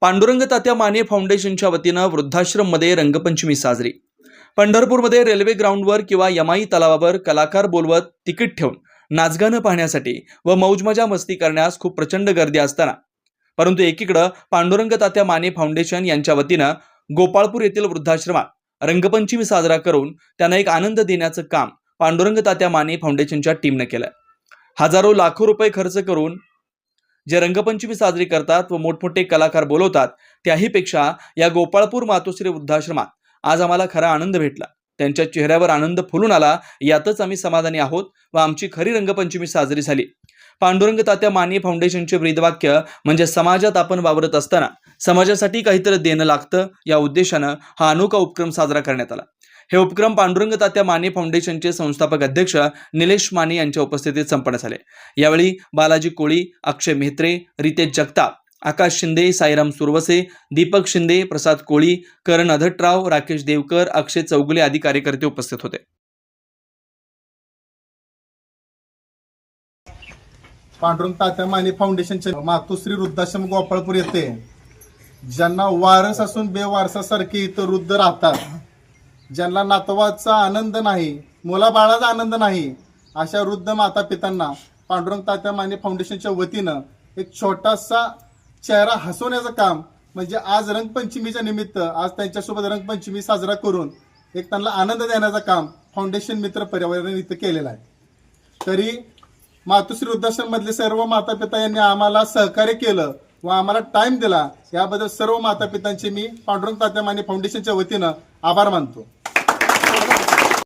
पांडुरंग तात्या माने फाउंडेशनच्या वतीनं वृद्धाश्रममध्ये रंगपंचमी साजरी. पंढरपूरमध्ये रेल्वे ग्राउंडवर किंवा यमाई तलावावर कलाकार बोलवत तिकीट ठेवून नाचगाणं पाहण्यासाठी व मौजमजा मस्ती करण्यास खूप प्रचंड गर्दी असताना. परंतु एकीकडं पांडुरंग तात्या माने फाउंडेशन यांच्या वतीनं गोपाळपूर येथील वृद्धाश्रमात रंगपंचमी साजरा करून त्यांना एक आनंद देण्याचं काम पांडुरंग तात्या माने फाउंडेशनच्या टीमनं केलं. हजारो लाखो रुपये खर्च करून जे रंगपंचमी साजरी करतात व मोठमोठे कलाकार बोलवतात त्याहीपेक्षा या गोपाळपूर मातोश्री वृद्धाश्रमात आज आम्हाला खरा आनंद भेटला. त्यांच्या चेहऱ्यावर आनंद फुलून आला यातच आम्ही समाधानी आहोत व आमची खरी रंगपंचमी साजरी झाली. पांडुरंग तात्या माने फाउंडेशनचे ब्रीदवाक्य म्हणजे समाजात आपण वावरत असताना समाजासाठी काहीतरी देणं लागतं या उद्देशानं हा अनोखा उपक्रम साजरा करण्यात आला. हे उपक्रम पांडुरंग तात्या माने फाउंडेशनचे संस्थापक अध्यक्ष निलेश माने यांच्या उपस्थितीत संपन्न झाले. यावेळी बालाजी कोळी अक्षय मेहत्रे रितेश जगताप आकाश शिंदे साईराम सुरवसे दीपक शिंदे प्रसाद कोळी करण अधटराव राकेश देवकर अक्षय चौगुले आदी कार्यकर्ते उपस्थित होते. पांडुरंग तात्या माने फाउंडेशनचे मातोश्री वृद्धाश्रम गोपाळपूर येथे ज्यांना वारस असून बेवारसासारखे इथं वृद्ध राहतात. ज्यांना नातवाचा आनंद नाही मुलाबाळाचा आनंद नाही अशा वृद्ध माता पितांना पांडुरंग तात्या माने फाउंडेशनच्या वतीनं एक छोटासा चेहरा हसवण्याचं काम म्हणजे आज रंगपंचमीच्या निमित्त आज त्यांच्यासोबत रंगपंचमी साजरा करून एक त्यांना आनंद देण्याचं काम फाउंडेशन मित्र पर्यावरण इथं केलेलं आहे. तरी मातोश्री वृद्धाश्रममधले सर्व माता पिता यांनी आम्हाला सहकार्य केलं व आम्हाला टाइम दिला याबद्दल सर्व माता पितांचे मी पांडुरंग तात्या माने फाउंडेशनच्या वतीनं आभार मानतो.